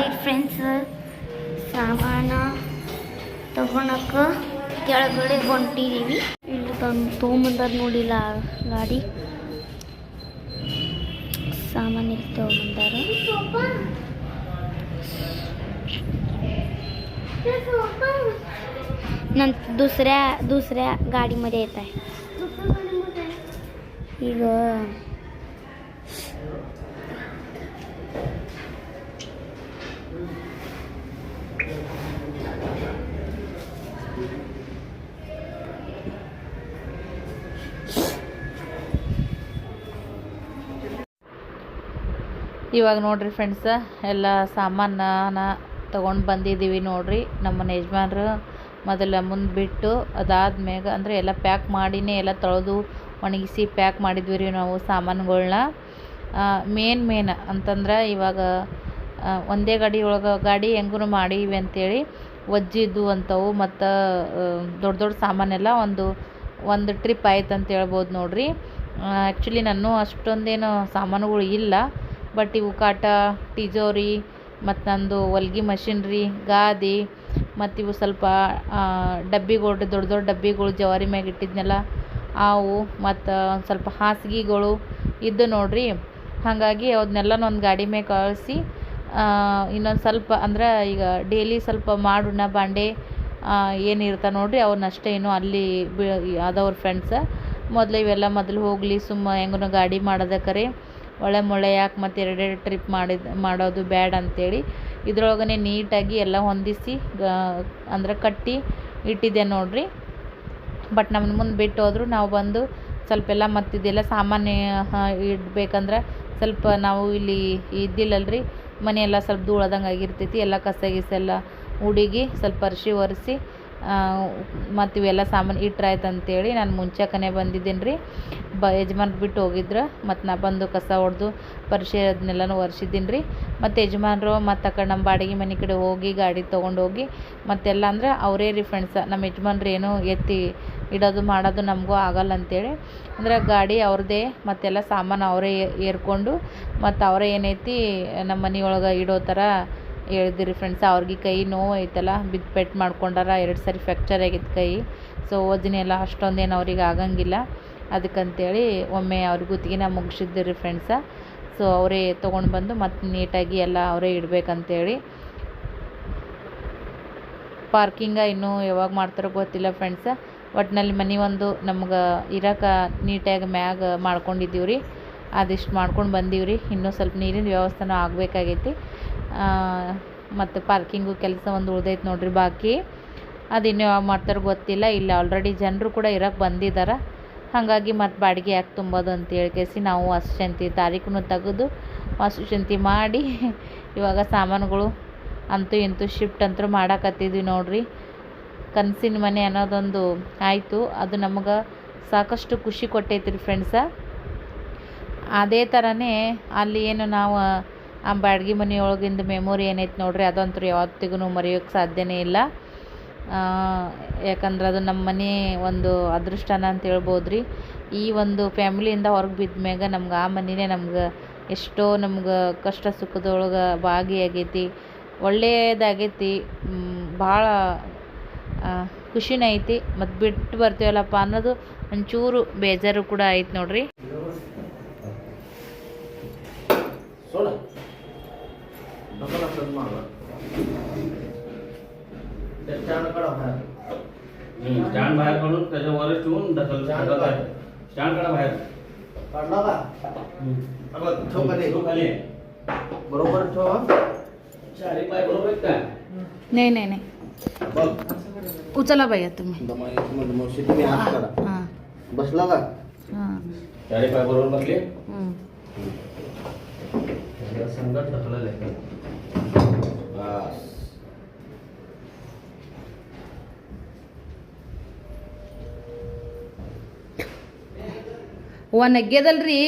ನೋಡಿ ಫ್ರೆಂಡ್ಸ್ ಸಾಮಾನ ತಗೊಳಕ ಕೆಳಗಡೆ ಹೊಂಟಿದೀವಿ ಇಲ್ಲಿ ತಂದು ತೊಗೊಂಬಂದಾರ ನೋಡಿಲ್ಲ ಗಾಡಿ सामान एक तो मंदार नंतर दुसऱ्या दुसऱ्या गाडीमध्ये येत आहे ಈಗ ಇವಾಗ ನೋಡ್ರಿ ಫ್ರೆಂಡ್ಸ ಎಲ್ಲ ಸಾಮಾನ ತೊಗೊಂಡು ಬಂದಿದ್ದೀವಿ ನೋಡ್ರಿ. ನಮ್ಮ ಯಜಮಾನ್ರು ಮೊದಲ ಮುಂದೆ ಬಿಟ್ಟು ಅದಾದ್ಮ್ಯಾಗ ಅಂದರೆ ಎಲ್ಲ ಪ್ಯಾಕ್ ಮಾಡಿನೇ ಎಲ್ಲ ತೊಳೆದು ಒಣಗಿಸಿ ಪ್ಯಾಕ್ ಮಾಡಿದ್ವಿ ರೀ ನಾವು ಸಾಮಾನುಗಳ್ನ. ಮೇನ್ ಮೇನ್ ಅಂತಂದ್ರೆ ಇವಾಗ ಒಂದೇ ಗಾಡಿ ಒಳಗೆ ಗಾಡಿ ಹೆಂಗೂ ಮಾಡೀವಿ ಅಂಥೇಳಿ ಒಜ್ಜಿದ್ದು ಅಂಥವು ಮತ್ತು ದೊಡ್ಡ ದೊಡ್ಡ ಸಾಮಾನೆಲ್ಲ ಒಂದು ಒಂದು ಟ್ರಿಪ್ ಆಯ್ತು ಅಂತ ಹೇಳ್ಬೋದು ನೋಡ್ರಿ. ಆ್ಯಕ್ಚುಲಿ ನಾನು ಅಷ್ಟೊಂದೇನು ಸಾಮಾನುಗಳು ಇಲ್ಲ. ಬಟ್ ಇವು ಕಾಟ ಟಿಜೋರಿ, ಮತ್ತು ನಂದು ಹೊಲ್ಗೆ ಮಷಿನ್ರಿ, ಗಾದಿ, ಮತ್ತು ಇವು ಸ್ವಲ್ಪ ಡಬ್ಬಿಗಳು ದೊಡ್ಡ ದೊಡ್ಡ ಡಬ್ಬಿಗಳು ಜವಾರಿ ಮ್ಯಾಗ ಇಟ್ಟಿದ್ನೆಲ್ಲ ಅವು ಮತ್ತು ಒಂದು ಸ್ವಲ್ಪ ಹಾಸಿಗೆಗಳು ಇದ್ದು ನೋಡ್ರಿ. ಹಾಗಾಗಿ ಅವನ್ನೆಲ್ಲ ಒಂದು ಗಾಡಿ ಮ್ಯಾಗ ಕಳಿಸಿ ಇನ್ನೊಂದು ಸ್ವಲ್ಪ ಅಂದ್ರೆ ಈಗ ಡೈಲಿ ಸ್ವಲ್ಪ ಮಾಡೋಣ ಬಾಂಡೆ ಏನಿರ್ತಾವೆ ನೋಡ್ರಿ ಅವನ್ನಷ್ಟೇ ಏನು ಅಲ್ಲಿ ಬಿ ಅದವ್ರ ಫ್ರೆಂಡ್ಸ, ಮೊದಲು ಇವೆಲ್ಲ ಮೊದಲು ಹೋಗಲಿ ಸುಮ್ಮ ಹೆಂಗೂ ಗಾಡಿ ಮಾಡೋದಕ್ಕರೆ ಒಳ್ಳೆ ಮೊಳೆ ಯಾಕೆ ಮತ್ತು ಎರಡೆರಡು ಟ್ರಿಪ್ ಮಾಡಿದ, ಮಾಡೋದು ಬ್ಯಾಡ ಅಂತೇಳಿ ಇದ್ರೊಳಗನೆ ನೀಟಾಗಿ ಎಲ್ಲ ಹೊಂದಿಸಿ ಅಂದ್ರೆ ಕಟ್ಟಿ ಇಟ್ಟಿದ್ದೆ ನೋಡ್ರಿ. ಬಟ್ ನಮ್ಮ ಮುಂದೆ ಬಿಟ್ಟು ಹೋದ್ರು, ನಾವು ಬಂದು ಸ್ವಲ್ಪ ಎಲ್ಲ ಮತ್ತಿದೆಲ್ಲ ಸಾಮಾನು ಇಡ್ಬೇಕಂದ್ರೆ ಸ್ವಲ್ಪ ನಾವು ಇಲ್ಲಿ ಇದ್ದಿಲ್ಲಲ್ರಿ. ಮನೆಯೆಲ್ಲ ಸ್ವಲ್ಪ ಧೂಳದಂಗೆ ಆಗಿರ್ತೈತಿ, ಎಲ್ಲ ಕಸ ಗಿಸ ಎಲ್ಲ ಹುಡುಗಿ ಸ್ವಲ್ಪ ಅರ್ಶಿ ಒರೆಸಿ ಮತ್ತು ಇವೆಲ್ಲ ಸಾಮಾನು ಇಟ್ರಾಯ್ತು ಅಂತೇಳಿ ನಾನು ಮುಂಚೆಕನೆ ಬಂದಿದ್ದೀನಿ ರೀ ಬ, ಯಜಮಾನ್ರು ಬಿಟ್ಟು ಹೋಗಿದ್ರು, ಮತ್ತು ನಾ ಬಂದು ಕಸ ಹೊಡೆದು ಪರಿಷೆ ಅದನ್ನೆಲ್ಲನೂ ಒರೆಸಿದ್ದೀನಿ ರೀ ಮತ್ತು ಯಜಮಾನ್ರು ಮತ್ತು ಆ ನಮ್ಮ ಬಾಡಿಗೆ ಮನೆ ಕಡೆ ಹೋಗಿ ಗಾಡಿ ತೊಗೊಂಡು ಹೋಗಿ ಮತ್ತೆಲ್ಲ ಅಂದ್ರೆ ಅವರೇ ರೀ ಫ್ರೆಂಡ್ಸ ನಮ್ಮ ಯಜಮಾನ್ರು ಏನೂ ಎತ್ತಿ ಇಡೋದು ಮಾಡೋದು ನಮಗೂ ಆಗಲ್ಲ ಅಂತೇಳಿ. ಅಂದ್ರೆ ಗಾಡಿ ಅವ್ರದ್ದೇ ಮತ್ತೆಲ್ಲ ಸಾಮಾನು ಅವರೇ ಏರ್ಕೊಂಡು ಮತ್ತು ಅವರೇ ಏನೈತಿ ನಮ್ಮ ಮನೆಯೊಳಗೆ ಇಡೋ ಥರ ಹೇಳಿದಿರಿ ಫ್ರೆಂಡ್ಸ್ ಅವ್ರಿಗೆ ಕೈ ನೋವು ಐತಲ್ಲ, ಬಿದ್ದು ಪೆಟ್ಟು ಮಾಡ್ಕೊಂಡಾರ ಎರಡು ಸರಿ ಫ್ರ್ಯಾಕ್ಚರ್ ಆಗಿತ್ತು ಕೈ. ಸೊ ಓದಿನೆಲ್ಲ ಎಲ್ಲ ಅಷ್ಟೊಂದೇನು ಅವ್ರಿಗೆ ಆಗಂಗಿಲ್ಲ. ಅದಕ್ಕಂತೇಳಿ ಒಮ್ಮೆ ಅವ್ರಿಗೆ ಗುತ್ತಿಗೆನ ಮುಗಿಸಿದ್ರಿ ಫ್ರೆಂಡ್ಸ ಸೊ ಅವರೇ ತೊಗೊಂಡು ಬಂದು ಮತ್ತೆ ನೀಟಾಗಿ ಎಲ್ಲ ಅವರೇ ಇಡಬೇಕಂತೇಳಿ. ಪಾರ್ಕಿಂಗ ಇನ್ನೂ ಯಾವಾಗ ಮಾಡ್ತಾರೋ ಗೊತ್ತಿಲ್ಲ ಫ್ರೆಂಡ್ಸ ಒಟ್ಟಿನಲ್ಲಿ ಮನೆ ಒಂದು ನಮ್ಗೆ ಇರೋಕೆ ನೀಟಾಗಿ ಮ್ಯಾಗ ಮಾಡ್ಕೊಂಡಿದ್ದೀವಿ ರೀ ಅದಿಷ್ಟು ಮಾಡ್ಕೊಂಡು ಬಂದೀವಿ ರೀ ಇನ್ನೂ ಸ್ವಲ್ಪ ನೀರಿನ ವ್ಯವಸ್ಥೆನೂ ಆಗಬೇಕಾಗೈತಿ. ಮತ್ತು ಪಾರ್ಕಿಂಗು ಕೆಲಸ ಒಂದು ಉಳ್ದೈತೆ ನೋಡ್ರಿ ಬಾಕಿ. ಅದು ಇನ್ನೂ ಯಾವಾಗ ಮಾಡ್ತಾರೋ ಗೊತ್ತಿಲ್ಲ, ಇಲ್ಲ ಆಲ್ರೆಡಿ ಜನರು ಕೂಡ ಇರೋಕೆ ಬಂದಿದ್ದಾರೆ ಹಾಗಾಗಿ ಮತ್ತು ಬಾಡಿಗೆ ಯಾಕೆ ತುಂಬೋದು ಅಂತ ಹೇಳ್ಕೇಸಿ ನಾವು ವಾಸ್ತುಶಾಂತಿ ತಾರೀಖನ್ನು ತೆಗೆದು ವಾಸ್ತುಶಾಂತಿ ಮಾಡಿ ಇವಾಗ ಸಾಮಾನುಗಳು ಅಂತೂ ಇಂತೂ ಶಿಫ್ಟ್ ಅಂತೂ ಮಾಡಾಕತ್ತಿದ್ವಿ ನೋಡ್ರಿ. ಕನಸಿನ ಮನೆ ಅನ್ನೋದೊಂದು ಆಯಿತು, ಅದು ನಮಗೆ ಸಾಕಷ್ಟು ಖುಷಿ ಕೊಟ್ಟೈತ್ರಿ ಫ್ರೆಂಡ್ಸ ಅದೇ ಥರನೇ ಅಲ್ಲಿ ಏನು ನಾವು ಆ ಬಾಡ್ಗೆ ಮನೆಯೊಳಗಿಂದ ಮೆಮೊರಿ ಏನೈತೆ ನೋಡ್ರಿ ಅದಂತೂ ಯಾವತ್ತಿಗೂ ಮರೆಯೋಕ್ಕೆ ಸಾಧ್ಯನೇ ಇಲ್ಲ. ಯಾಕಂದ್ರೆ ಅದು ನಮ್ಮ ಮನೆ ಒಂದು ಅದೃಷ್ಟನ ಅಂತ ಹೇಳ್ಬೋದು ರೀ ಈ ಒಂದು ಫ್ಯಾಮಿಲಿಯಿಂದ ಹೊರಗೆ ಬಿದ್ದ ಮ್ಯಾಗ ನಮ್ಗೆ ಆ ಮನೆಯೇ ನಮ್ಗೆ ಎಷ್ಟೋ ನಮ್ಗೆ ಕಷ್ಟ ಸುಖದೊಳಗೆ ಭಾಗಿಯಾಗೈತಿ ಒಳ್ಳೆಯದಾಗೈತಿ ಭಾಳ ಖುಷಿನೇ ಐತಿ. ಮತ್ತು ಬಿಟ್ಟು ಬರ್ತೀವಲ್ಲಪ್ಪ ಅನ್ನೋದು ಒಂಚೂರು ಬೇಜಾರು ಕೂಡ ಐತೆ ನೋಡ್ರಿ. त्या स्टँड काढा बाहेर स्टँड बाहेर काढून त्याच्यावरच ठेवून ढकल स्टँड ढकल बाहेर. स्टँड काढा बाहेर. काढला का अगं ठेव खाली. ठेव खाली. बरोबर ठेव हं. चारी पाय बरोबर आहेत का? नाही नाही नाही. बघ. उचला भैया तुम्ही. दमा- मध्ये मावशी तुम्ही हात करा. हां बसला का? हां. चारी पाय बरोबर बसले? हं. त्याला संगत आहे बस ಹೂವ ನಗ್ಗ್ಯದಲ್ರಿ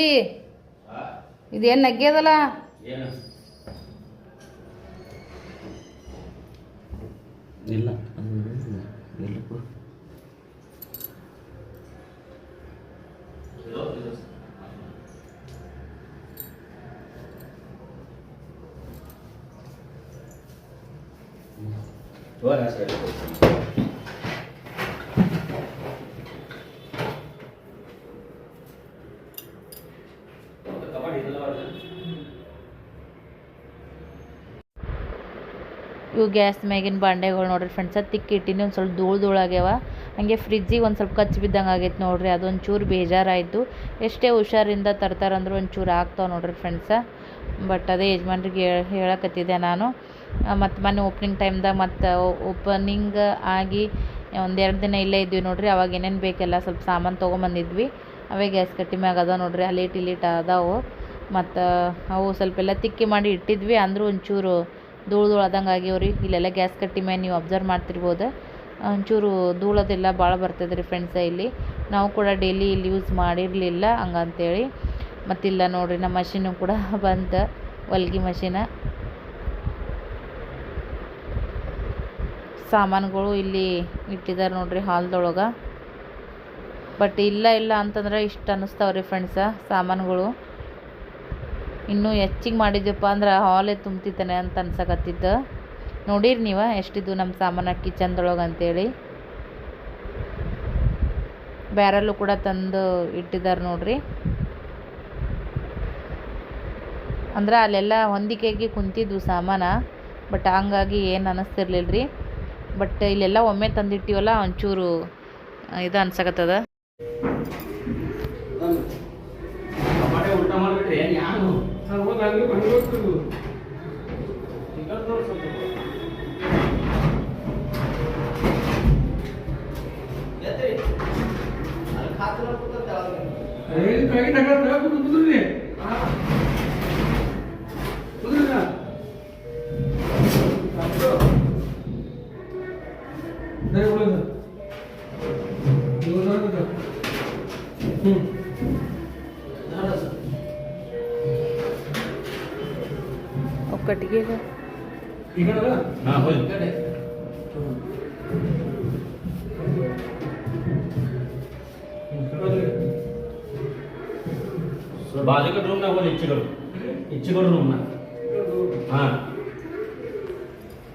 ಇದೇನು ನಗ್ಗ್ಯದಲ್ಲ ಇಲ್ಲ. ಇವು ಗ್ಯಾಸ್ ಮ್ಯಾಗಿನ ಬಾಂಡೆಗಳು ನೋಡ್ರಿ ಫ್ರೆಂಡ್ಸ ತಿಕ್ಕಿ ಇಟ್ಟಿನಿ ಒಂದು ಸ್ವಲ್ಪ ಧೂಳು ಧೂಳು ಆಗ್ಯಾವ. ಹಂಗೆ ಫ್ರಿಜ್ಜಿಗೆ ಒಂದು ಸ್ವಲ್ಪ ಕಚ್ಚಿ ಬಿದ್ದಂಗೆ ಆಗೈತೆ ನೋಡ್ರಿ. ಅದೊಂದು ಚೂರು ಬೇಜಾರಾಯಿತು. ಎಷ್ಟೇ ಹುಷಾರಿಂದ ತರ್ತಾರಂದ್ರೆ ಒಂಚೂರು ಆಗ್ತಾವೆ ನೋಡ್ರಿ ಫ್ರೆಂಡ್ಸ ಬಟ್ ಅದೇ ಯಜಮಾನ್ರಿಗೆ ಹೇಳಕತ್ತಿದ್ದೆ ನಾನು. ಮತ್ತು ಮೊನ್ನೆ ಓಪ್ನಿಂಗ್ ಟೈಮ್ದಾಗ ಮತ್ತು ಓಪನಿಂಗ್ ಆಗಿ ಒಂದೆರಡು ದಿನ ಇಲ್ಲೇ ಇದ್ವಿ ನೋಡಿರಿ, ಅವಾಗ ಏನೇನು ಬೇಕೆಲ್ಲ ಸ್ವಲ್ಪ ಸಾಮಾನು ತೊಗೊಂಬಂದಿದ್ವಿ. ಅವೇ ಗ್ಯಾಸ್ ಕಟ್ಟಿ ಮ್ಯಾಗ ಅದಾವ ನೋಡ್ರಿ ಅಲ್ಲಿಟ್ ಇಲೀಟ್ ಅದಾವು. ಮತ್ತು ಅವು ಸ್ವಲ್ಪ ಎಲ್ಲ ತಿಕ್ಕಿ ಮಾಡಿ ಇಟ್ಟಿದ್ವಿ, ಅಂದರೂ ಒಂಚೂರು ಧೂಳು ಧೂಳು ಆದಂಗೆ ಆಗ್ಯಾವ್ರಿ ಇಲ್ಲೆಲ್ಲ ಗ್ಯಾಸ್ ಕಟ್ಟಿ ಮೇಲೆ ನೀವು ಅಬ್ಸರ್ವ್ ಮಾಡ್ತಿರ್ಬೋದು. ಒಂಚೂರು ಧೂಳದೆಲ್ಲ ಭಾಳ ಬರ್ತದೆ ರೀ ಫ್ರೆಂಡ್ಸ ಇಲ್ಲಿ. ನಾವು ಕೂಡ ಡೈಲಿ ಇಲ್ಲಿ ಯೂಸ್ ಮಾಡಿರಲಿಲ್ಲ ಹಂಗಂತೇಳಿ. ಮತ್ತಿಲ್ಲ ನೋಡಿರಿ ನಮ್ಮ ಮಷೀನು ಕೂಡ ಬಂತು, ಹೊಲ್ಗಿ ಮಷೀನ ಸಾಮಾನುಗಳು ಇಲ್ಲಿ ಇಟ್ಟಿದ್ದಾರೆ ನೋಡ್ರಿ ಹಾಲ್ದೊಳಗೆ. ಬಟ್ ಇಲ್ಲ ಇಲ್ಲ ಅಂತಂದ್ರೆ ಇಷ್ಟು ಅನ್ನಿಸ್ತಾವ್ರಿ ಫ್ರೆಂಡ್ಸ ಸಾಮಾನುಗಳು. ಇನ್ನೂ ಹೆಚ್ಚಿಗೆ ಮಾಡಿದ್ದೀವಪ್ಪ ಅಂದ್ರೆ ಹಾಲೇ ತುಂಬ್ತಿದ್ದಾನೆ ಅಂತ ಅನ್ಸಕತ್ತಿತ್ತು ನೋಡಿರಿ ನೀವು ಎಷ್ಟಿದ್ದು ನಮ್ಮ ಸಾಮಾನು ಕಿಚನ್ದೊಳಗೆ ಅಂತೇಳಿ. ಬ್ಯಾರಲ್ಲು ಕೂಡ ತಂದು ಇಟ್ಟಿದ್ದಾರೆ ನೋಡ್ರಿ. ಅಂದ್ರೆ ಅಲ್ಲೆಲ್ಲ ಹೊಂದಿಕೆಗೆ ಕುಂತಿದ್ವು ಸಾಮಾನು ಬಟ್ ಹಂಗಾಗಿ ಏನು ಅನ್ನಿಸ್ತಿರ್ಲಿಲ್ಲ ಬಟ್ ಇಲ್ಲೆಲ್ಲ ಒಮ್ಮೆ ತಂದಿಟ್ಟಿವಲ್ಲ ಒಂಚೂರು ಇದು ಅನ್ಸಕತ್ತದ. ಕಬಾಡಿ ಊಟ ಮಾಡ್ಬಿಟ್ರಿ ಏನು ಯಾರು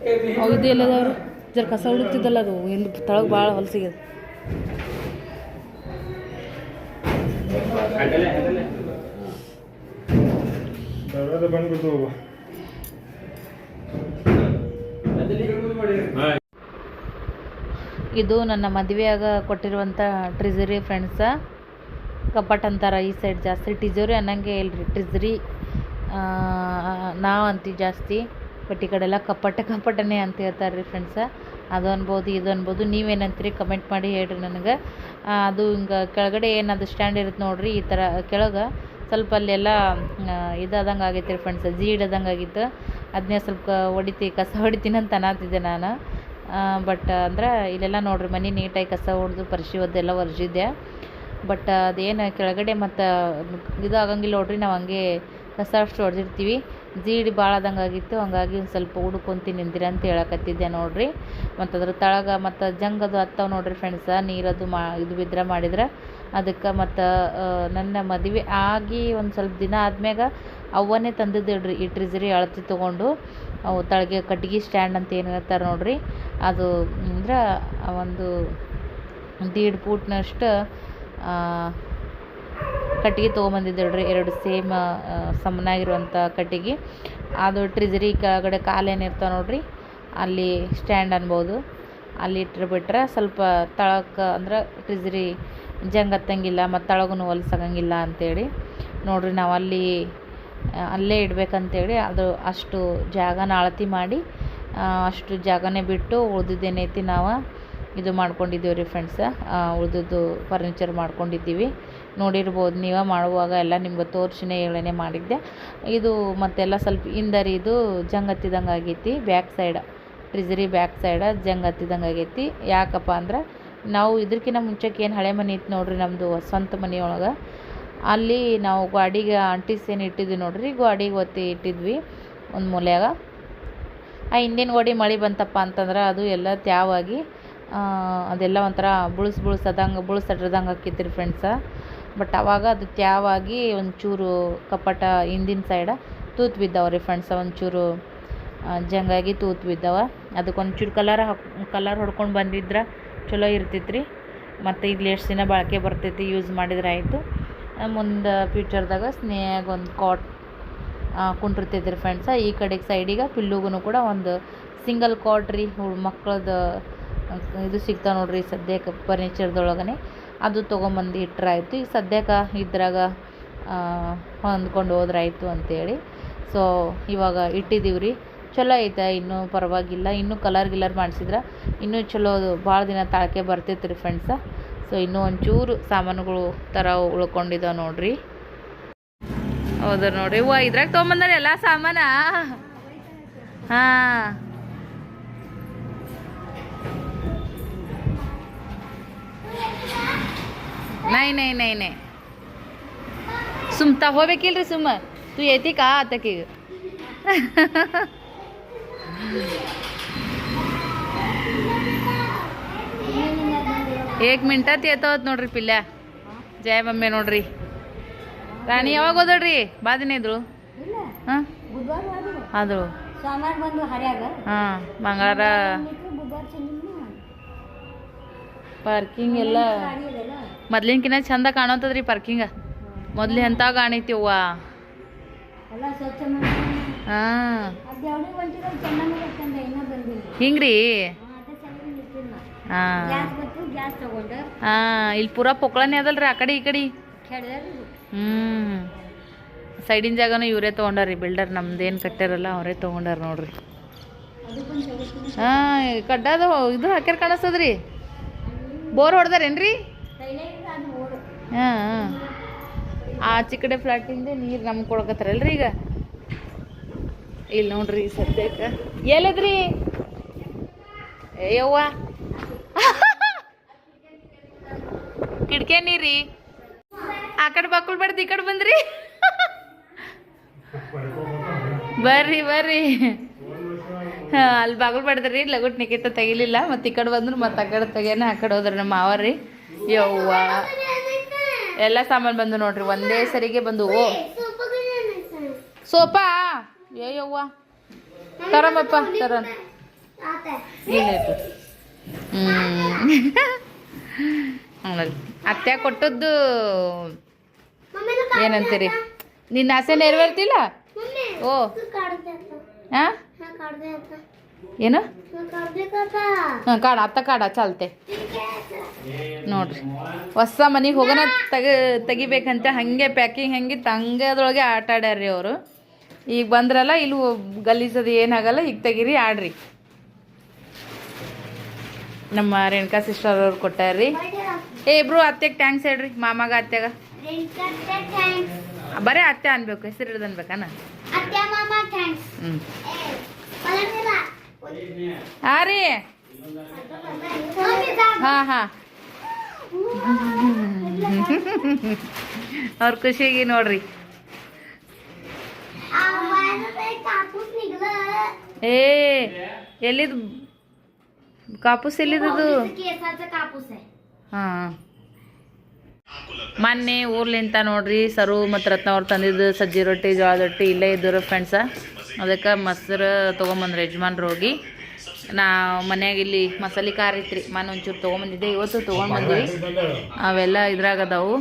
ಎತ್ತಿ ಅಲ್ಲಿ ಖಾತ್ರ ಕೂತ ತೆಳಗೆ ಕಟ್ಟಿಗೆ ಹಾಂ ಜರ ಕಸ ಹುಡುಕ್ತಿದ್ದಲ್ಲ ಅದು, ಏನು ತಳಗೆ ಭಾಳ ಹೊಲಸಿಗೆ ಇದು ನನ್ನ ಮದುವೆಯಾಗ ಕೊಟ್ಟಿರುವಂಥ ಟ್ರಿಜರಿ ಫ್ರೆಂಡ್ಸ ಕಪಾಟ್ ಅಂತಾರ ಈ ಸೈಡ್ ಜಾಸ್ತಿ. ಟಿಜರಿ ಅನ್ನಂಗೆ ಇಲ್ರಿ ಟ್ರಿಜರಿ ನಾವು ಅಂತೀವಿ ಜಾಸ್ತಿ. ಬಟ್ ಈ ಕಡೆಲ್ಲ ಕಪ್ಪಟ ಕಪ್ಪಟನೆ ಅಂತ ಹೇಳ್ತಾರೆ ರೀ ಫ್ರೆಂಡ್ಸ ಅದು ಅನ್ಬೋದು, ಇದು ಅನ್ಬೋದು. ನೀವೇನಂತೀರಿ? ಕಮೆಂಟ್ ಮಾಡಿ ಹೇಳ್ರಿ ನನಗೆ. ಅದು ಹಿಂಗೆ ಕೆಳಗಡೆ ಏನು ಅದು ಸ್ಟ್ಯಾಂಡ್ ಇರುತ್ತೆ ನೋಡಿರಿ, ಈ ಥರ ಕೆಳಗೆ ಸ್ವಲ್ಪ ಅಲ್ಲೆಲ್ಲ ಇದಾದಂಗೆ ಆಗೈತೆ ರೀ ಫ್ರೆಂಡ್ಸ್ ಜೀಡದಂಗೆ ಆಗಿತ್ತು. ಅದನ್ನೇ ಸ್ವಲ್ಪ ಹೊಡಿತಿ, ಕಸ ಹೊಡಿತೀನಿ ಅಂತ ಅನ್ನತ್ತಿದ್ದೆ ನಾನು. ಬಟ್ ಅಂದ್ರೆ ಇಲ್ಲೆಲ್ಲ ನೋಡಿರಿ, ಮನೆ ನೀಟಾಗಿ ಕಸ ಹೊಡೆದು, ಪರಿಶಿ ಒದ್ದೆಲ್ಲ ಒರೆಸಿದ್ದೆ ಬಟ್ ಅದೇನು ಕೆಳಗಡೆ ಮತ್ತು ಇದು ಆಗಂಗಿಲ್ಲ ನೋಡ್ರಿ, ನಾವು ಹಂಗೆ ಕಸ ಅಷ್ಟು ಹೊಡೆದಿರ್ತೀವಿ. ಜೀಡಿ ಭಾಳ ಆದಂಗೆ ಆಗಿತ್ತು ಹಂಗಾಗಿ ಒಂದು ಸ್ವಲ್ಪ ಹುಡುಕೊಂತಿ ನಿಂದಿರ ಅಂತ ಹೇಳಕತ್ತಿದ್ದೆ ನೋಡ್ರಿ. ಮತ್ತು ಅದ್ರ ತಳಗ ಮತ್ತು ಜಂಗ್ ಅದು ಹತ್ತಾವ ನೋಡ್ರಿ ಫ್ರೆಂಡ್ಸ ನೀರದು ಮಾ, ಇದು ಬಿದ್ರೆ ಮಾಡಿದ್ರೆ. ಅದಕ್ಕೆ ಮತ್ತು ನನ್ನ ಮದುವೆ ಆಗಿ ಒಂದು ಸ್ವಲ್ಪ ದಿನ ಆದ್ಮ್ಯಾಗ ಅವನೇ ತಂದಿದ್ದಿಡ್ರಿ ಇಡ್ರಿ ಟ್ರಿಜರಿ ಅಳತಿ ತೊಗೊಂಡು. ಅವು ತಳಗೆ ಕಟ್ಗೆ ಸ್ಟ್ಯಾಂಡ್ ಅಂತ ಏನು ಹೇಳ್ತಾರೆ ನೋಡ್ರಿ. ಅದು ಅಂದ್ರೆ ಒಂದು ದೀಡ್ ಫೂಟ್ನಷ್ಟು ಕಟ್ಟಿಗೆ ತೊಗೊಂಬಂದಿದ್ದೇಳ್ರಿ ಎರಡು ಸೇಮ್ ಸಮನಾಗಿರುವಂಥ ಕಟ್ಟಿಗೆ. ಅದು ಟ್ರಿಜರಿ ಕೆಳಗಡೆ ಕಾಲು ಏನಿರ್ತಾವೆ ನೋಡ್ರಿ. ಅಲ್ಲಿ ಸ್ಟ್ಯಾಂಡ್ ಅನ್ಬೋದು. ಅಲ್ಲಿ ಇಟ್ಟಿರ್ಬಿಟ್ರೆ ಸ್ವಲ್ಪ ತಳಕ್ಕೆ ಅಂದ್ರೆ ಟ್ರಿಜರಿ ಜಂಗ್ ಹತ್ತಂಗಿಲ್ಲ, ಮತ್ತು ತಳಗೂ ಹೊಲ್ಸಂಗಿಲ್ಲ ಅಂತೇಳಿ. ನೋಡ್ರಿ ನಾವು ಅಲ್ಲಿ ಅಲ್ಲೇ ಇಡಬೇಕಂತೇಳಿ ಅದು ಅಷ್ಟು ಜಾಗನ ಅಳತಿ ಮಾಡಿ ಅಷ್ಟು ಜಾಗನೇ ಬಿಟ್ಟು ಉಳ್ದಿದ್ದೇನೈತಿ ನಾವು ಇದು ಮಾಡ್ಕೊಂಡಿದ್ದೀವಿ ರೀ ಫ್ರೆಂಡ್ಸ ಉಳ್ದಿದ್ದು ಫರ್ನಿಚರ್ ಮಾಡ್ಕೊಂಡಿದ್ದೀವಿ. ನೋಡಿರ್ಬೋದು, ನೀವೇ ಮಾಡುವಾಗ ಎಲ್ಲ ನಿಮ್ಗೆ ತೋರ್ಸಿನೇ ಹೇಳೇನೆ ಮಾಡಿದ್ದೆ. ಇದು ಮತ್ತೆಲ್ಲ ಸ್ವಲ್ಪ ಹಿಂದರಿ ಇದು ಜಂಗ್ ಹತ್ತಿದಂಗೆ ಆಗೈತಿ, back side treasury back side Jung ಹತ್ತಿದಂಗೆ ಆಗೈತಿ. ಯಾಕಪ್ಪ ಅಂದ್ರೆ ನಾವು ಇದಕ್ಕಿಂತ ಮುಂಚೆಗೆ ಏನು ಹಳೆ ಮನೆ ಇತ್ತು ನೋಡ್ರಿ ನಮ್ಮದು ಸ್ವಂತ ಮನೆಯೊಳಗೆ. ಅಲ್ಲಿ ನಾವು ಗಾಡಿಗೆ ಏನು ಇಟ್ಟಿದ್ವಿ ನೋಡ್ರಿ, ಗಾಡಿಗೆ ಒತ್ತಿ ಇಟ್ಟಿದ್ವಿ ಒಂದು ಮೂಲೆಯಾಗ. ಆ ಹಿಂದಿನ ಗೋಡಿ ಮಳೆ ಬಂತಪ್ಪ ಅಂತಂದ್ರೆ ಅದು ಎಲ್ಲ ತ್ಯಾವಾಗಿ ಅದೆಲ್ಲ ಒಂಥರ ಬುಳ್ಸು ಬುಳ್ಸದಂಗೆ ಬುಳ್ಸಡ್ರದಂಗೆ ಹಾಕಿತ್ತು ರೀ ಫ್ರೆಂಡ್ಸ ಬಟ್ ಅವಾಗ ಅದು ತ್ಯಾವಾಗಿ ಒಂಚೂರು ಕಪಟ ಹಿಂದಿನ ಸೈಡ ತೂತು ಬಿದ್ದಾವೆ ರೀ ಫ್ರೆಂಡ್ಸ ಒಂಚೂರು ಜಂಗಾಗಿ ತೂತು ಬಿದ್ದವ. ಅದಕ್ಕೊಂಚೂರು ಕಲರ್ ಹಾಕ್ ಕಲರ್ ಹೊಡ್ಕೊಂಡು ಬಂದಿದ್ರೆ ಚಲೋ ಇರ್ತಿತ್ತು ರೀ ಮತ್ತು ಇಲ್ಲಿ ಎಷ್ಟು ದಿನ ಬಾಳಿಕೆ ಬರ್ತೈತಿ ಯೂಸ್ ಮಾಡಿದ್ರೆ ಆಯಿತು. ಮುಂದೆ ಫ್ಯೂಚರ್ದಾಗ ಸ್ನೇಹಾಗ ಒಂದು ಕಾಟ್ ಕುಂಟಿರ್ತೈತೆ ರೀ ಫ್ರೆಂಡ್ಸ ಈ ಕಡೆಗೆ ಸೈಡಿಗೆ ಪಿಲ್ಲುಗೂ ಕೂಡ ಒಂದು ಸಿಂಗಲ್ ಕಾಟ್ ರೀ. ಮಕ್ಕಳದ್ದು ಇದು ಸಿಗ್ತಾವೆ ನೋಡಿರಿ ಸದ್ಯಕ್ಕೆ ಫರ್ನಿಚರ್ದೊಳಗನೆ ಅದು ತೊಗೊಂಬಂದು ಇಟ್ಟರಾಯ್ತು ಈಗ ಸದ್ಯಕ್ಕೆ ಇದ್ರಾಗ ಹೊಂದ್ಕೊಂಡು ಹೋದ್ರಾಯ್ತು ಅಂತೇಳಿ. ಸೊ ಇವಾಗ ಇಟ್ಟಿದ್ದೀವಿ ರೀ ಚಲೋ ಐತೆ, ಇನ್ನೂ ಪರವಾಗಿಲ್ಲ. ಇನ್ನೂ ಕಲರ್ ಗಿಲರ್ ಮಾಡಿಸಿದ್ರೆ ಇನ್ನೂ ಚಲೋ ಭಾಳ ದಿನ ತಾಳ್ಕೆ ಬರ್ತೈತೆ ರೀ ಫ್ರೆಂಡ್ಸ ಸೊ ಇನ್ನೂ ಒಂಚೂರು ಸಾಮಾನುಗಳು ಥರ ಉಳ್ಕೊಂಡಿದ್ದಾವೆ ನೋಡ್ರಿ. ಹೌದು ನೋಡ್ರಿ. ಹೂವು ಇದ್ರಾಗ ತೊಗೊಂಬಂದ್ರೆ ಎಲ್ಲ ಸಾಮಾನ? ಹಾಂ. ನೈ ನೈ ನೈ ನೈ. ಸುಮ್ ತಗೋಬೇಕಿಲ್ರಿ ಸುಮ್ಮ. ತು ಏತಿ ಕಾ ಆತಕೀಗ ಏಕ್ ಮಿನಿಟಾತ್ ಏತವತ್ ನೋಡ್ರಿ ಪಿಲ್ಯ. ಜಯ ಮಮ್ಮಿ ನೋಡ್ರಿ. ರಾಣಿ ಯಾವಾಗ ಹೋದಳ್ರಿ? ಬಾದಿನ ಇದ್ರು. ಹಾಂ? ಆದ್ರು. ಹಾಂ ಮಂಗಳಾರ ಬುಧವಾರ ಪಾರ್ಕಿಂಗ್ ಎಲ್ಲ. ಮೊದ್ಲಿನ್ಕಿನ್ನ ಚಂದ ಕಾಣತದ್ರಿ ಪಾರ್ಕಿಂಗ ಮೊದ್ಲು ಎಂತ ಕಾಣೈತಿ ಅವ್ವ ಎಲ್ಲ ಸ್ವಚ್ಛ ಮಾಡಿ ಹಾಂ. ಹಿಂಗ್ರಿ? ಹಾಂ ಇಲ್ಲಿ ಪೂರಾ ಪೊಕ್ಳನೇ ಅದಲ್ರಿ ಆ ಕಡೆ ಈ ಕಡೆ. ಹ್ಮ್. ಸೈಡಿನ ಜಾಗನೂ ಇವರೇ ತೊಗೊಂಡಾರಿ ಬಿಲ್ಡರ್ ನಮ್ದೇನು ಕಟ್ಟಾರಲ್ಲ ಅವರೇ ತಗೊಂಡಾರ ನೋಡ್ರಿ. ಹಾ ಕಡ್ಡಾದ ಇದು ಹಾಕ್ಯಾರ ಕಾಣಿಸ್ತದ್ರಿ. ಬೋರ್ ಹೊಡ್ದಾರೇನ್ರಿ? ಹಾಂ ಹಾಂ. ಆಚೆ ಕಡೆ ಫ್ಲಾಟಿಂದ ನೀರು ನಮ್ಗೆ ಕೊಡಕತ್ತಾರಲ್ರಿ ಈಗ. ಇಲ್ಲಿ ನೋಡ್ರಿ ಸದ್ಯಕ್ಕೆ. ಎಲ್ಲದ್ರಿ? ಯವ್ವ. ಕಿಡ್ಕೆ ನೀರಿ ಆ ಕಡೆ ಬಾಕುಳ್ ಬಡ್ದು ಈ ಕಡೆ ಬಂದ್ರಿ. ಬರ್ರಿ ಬರ್ರಿ. ಹಾ, ಅಲ್ಲಿ ಬಾಗಿಲು ಬಡ್ದ್ರಿ, ಲಗುಟ್ ನಿಕಿತ ತೆಗಿಲಿಲ್ಲ, ಮತ್ತೆ ಈ ಕಡೆ ಬಂದ್ರು ಮತ್ತೆ ಆ ಕಡೆ ತೆಗ್ಯಾನ, ಆ ಕಡೆ ಹೋದ್ರಿ ನಮ್ಮ ಮಾವರಿ ಯವ್ವ. ಎಲ್ಲ ಸಾಮಾನು ಬಂದು ನೋಡ್ರಿ ಒಂದೇ ಸರಿಗೆ ಬಂದು ಓ. ಸೋಫಾ ಏ ಯವ್ವ. ತರಮಪ್ಪ ತರ ಹ್ಞೂ ಅತ್ತೆ ಕೊಟ್ಟದ್ದು ಏನಂತೀರಿ? ನಿನ್ನ ಆಸೆ ನೆರವೇರ್ತಿಲ್ಲ? ಓ. ಹಾ ಏನು? ಹಾಂ ಕಾಡ ಅತ್ತ ಕಾಡ ಚಾಲ್ತೆ. ನೋಡ್ರಿ. ಹೊಸ ಮನೆಗೆ ಹೋಗೋಣ ತೆಗ ತೆಗಿಬೇಕಂತ ಹಾಗೆ ಪ್ಯಾಕಿಂಗ್ ಹೆಂಗಿತ್ತು ಹಂಗೆ ಅದ್ರೊಳಗೆ ಆಟ ಆಡ್ಯಾರ್ರಿ ಅವರು. ಈಗ ಬಂದ್ರಲ್ಲ ಇಲ್ಲಿ ಗಲೀಜದು ಏನಾಗಲ್ಲ ಈಗ ತೆಗೀರಿ ಆಡ್ರಿ. ನಮ್ಮ ರೇಣುಕಾ ಸಿಸ್ಟರ್ ಅವ್ರು ಕೊಟ್ಟಾರ್ರಿ. ಏ ಇಬ್ರು ಅತ್ತೆಗೆ ಟ್ಯಾಂಕ್ಸ್ ಹೇಳ್ರಿ ಮಾಮಾಗ ಅತ್ತೆಗ. ಬರೇ ಅತ್ತೆ ಅನ್ಬೇಕು ಹೆಸರು ಹಿಡ್ದು ಅನ್ಬೇಕಾನ? ಹ್ಞೂ ಹಾ ರೀ ಹಾ ಹಾ. ಅವ್ರ ಖುಷಿಗೆ ನೋಡ್ರಿ. ಏ, ಎಲ್ಲಿದ ಕಾಪುಸ್ ಎಲ್ಲಿದ್ದು? ಹಾ. ಮೊನ್ನೆ ಊರ್ಲಿಂತ ನೋಡ್ರಿ ಸರು ಮತ್ತು ರತ್ನ ಅವ್ರು ತಂದಿದ್ದು ಸಜ್ಜಿ ರೊಟ್ಟಿ ಜೋಳದ ರೊಟ್ಟಿ ಇಲ್ಲೇ ಇದ್ದರು ಫ್ರೆಂಡ್ಸ ಅದಕ್ಕೆ ಮೊಸರು ತೊಗೊಂಬಂದ್ರೆ ಯಜಮಾನ್ರು ಹೋಗಿ. ನಾ ಮನ್ಯಾಗ ಇಲ್ಲಿ ಮಸಾಲೆ ಖಾರ ಐತ್ರಿ, ಮನೆ ಒಂಚೂರು ತೊಗೊಂಬಂದಿದ್ದೆ. ಇವತ್ತು ತೊಗೊಂಬಂದ್ವಿ. ಅವೆಲ್ಲ ಇದ್ರಾಗ ಅದಾವು